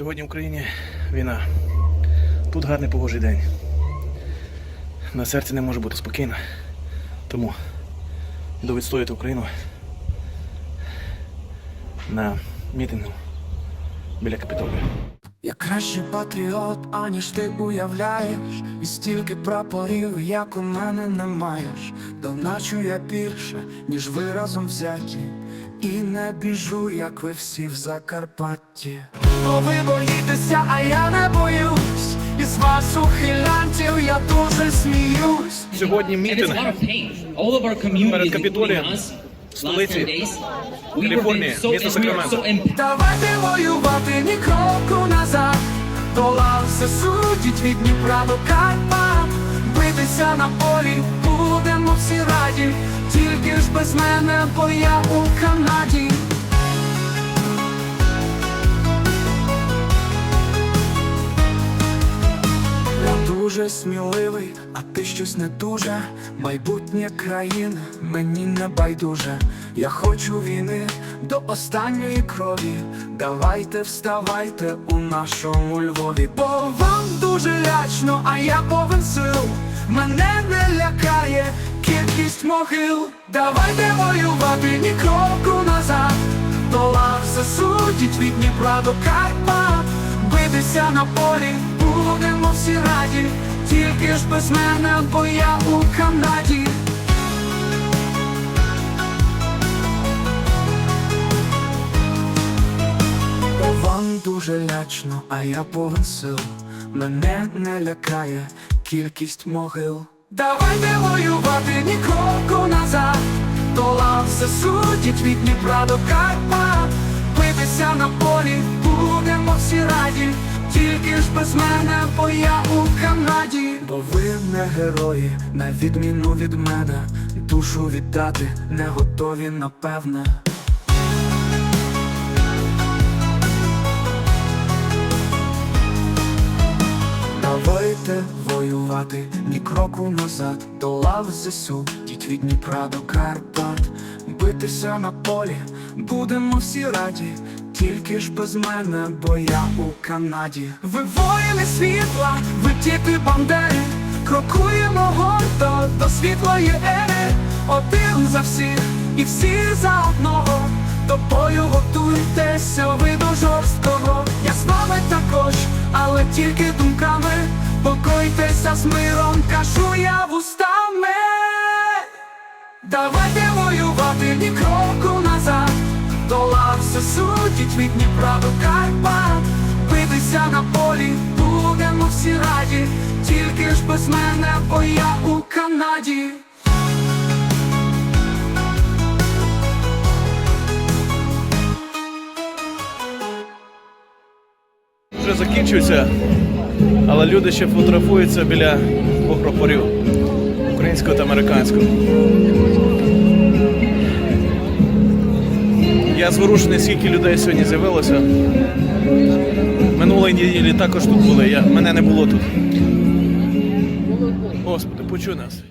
Сьогодні в Україні війна. Тут гарний погожий день. На серці не може бути спокійно. Тому йду відстояти Україну на мітингу біля Капітолія. Я кращий патріот, аніж ти уявляєш, і стільки прапорів, як у мене не маєш. Доначу я більше, ніж ви разом взяті, і не біжу, як ви всі в Закарпатті. Бо ви боїтеся, а я не боюсь. Із вас ухилянтів я дуже сміюсь. Сьогодні мітинг lot of pain. All of our communities, Перед Капітолієм, last столиці 10 days, we were Каліфорнії, місто Сакраменто. Давайте воювати ні кроку назад, долав все судять від Дніпра до Карпат. Битися на полі будемо всі раді, тільки ж без мене, бо я у Канаді. Дуже сміливий, а ти щось не дуже. Майбутнє країни мені не байдуже. Я хочу війни до останньої крові. Давайте вставайте у нашому Львові. Бо вам дуже лячно, а я повен сил. Мене не лякає кількість могил. Давайте воювати ні кроку назад. Долав все судять від Дніпра до Карпат. Битися на полі будемо всі раді, тільки ж без мене, бо я у Канаді. Вам дуже лячно, а я повен сил. Мене не лякає кількість могил. Давайте воювати ні назад. Долав все судять від Дніпра до Карпат. На полі будемо всі раді, тільки ж без мене, бо я у Канаді. Бо ви не герої, на відміну від мене, душу віддати не готові, напевне. Давайте воювати ні кроку назад, до лав ЗСУ, діть від Дніпра до Карпат, битися на полі, будемо всі раді, тільки ж без мене, бо я у Канаді. Ви воїни світла, ви діти бандери, крокуємо гордо до світлої ери, один за всіх і всі за одного. До бою готуйтеся, ви до жорсткого. Я з вами також, але тільки думками. Покойтеся з миром, кажу я вустами. Давайте воювати ні кроку судять від Дніпра до Карпат. Битися на полі будемо всі раді, тільки ж без мене, бо я у Канаді. Вже закінчується, але люди ще фотографуються біля двох прапорів українського та американського. Я зворушений, скільки людей сьогодні з'явилося. Минулої неділі також тут були. Я, мене не було тут. Господи, почуй нас.